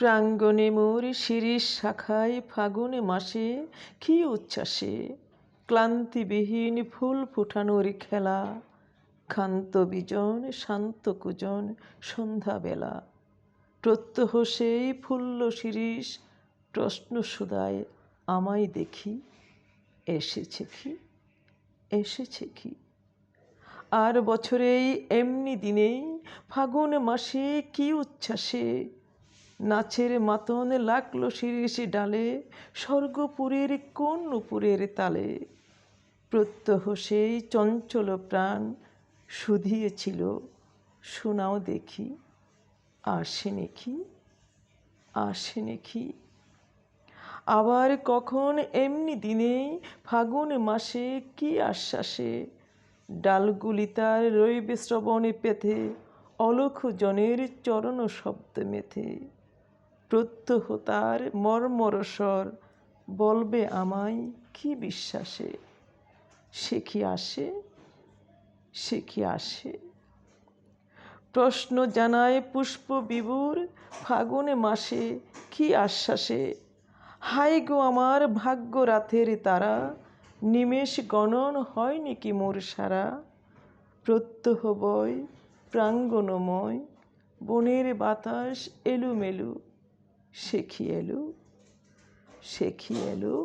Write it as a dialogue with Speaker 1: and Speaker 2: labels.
Speaker 1: প্রাঙ্গণে মোর শিরিষ শাখায় ফাগুনে মাসে কি উচ্ছ্বাসে? ক্লান্তিবিহীন ফুল ফুটানোর খেলা, ক্ষান্ত বিজন, শান্ত কুজন, সন্ধ্যাবেলা। প্রত্যহ সেই ফুল্ল শিরিষ প্রশ্ন সুদায়, আমায় দেখি, এসেছে কি? এসেছে কি? আর বছরেই, এমনি দিনেই ফাগুন মাসে কি উচ্ছ্বাসে? নাচের মাতন লাগল শিরিষে ডালে, স্বর্গপুরের কোন নুপুরের তালে। প্রত্যহ সেই চঞ্চল প্রাণ শুধিয়েছিল, শোনাও দেখি, আসে নাকি আসে নাকি। আবার কখন এমনি দিনে ফাগুন মাসে কি আশ্বাসে, ডালগুলি তার রইবে শ্রবণে পেথে অলখ জনের চরণ শব্দ মেথে। প্রত্যহ তার মর্মর স্বর বলবে আমায়, কি বিশ্বাসে? সে কি আসে? সে কি আসে? প্রশ্ন জানায় পুষ্প বিভুর ফাগুনে মাসে, কি আশ্বাসে? হাই গো আমার ভাগ্য রাতের তারা, নিমেষ গণন হয়নি কি মোর সারা? প্রত্যহ বয় প্রাঙ্গণময়, বনের বাতাস এলুমেলু সে কি এলো সে কি এলো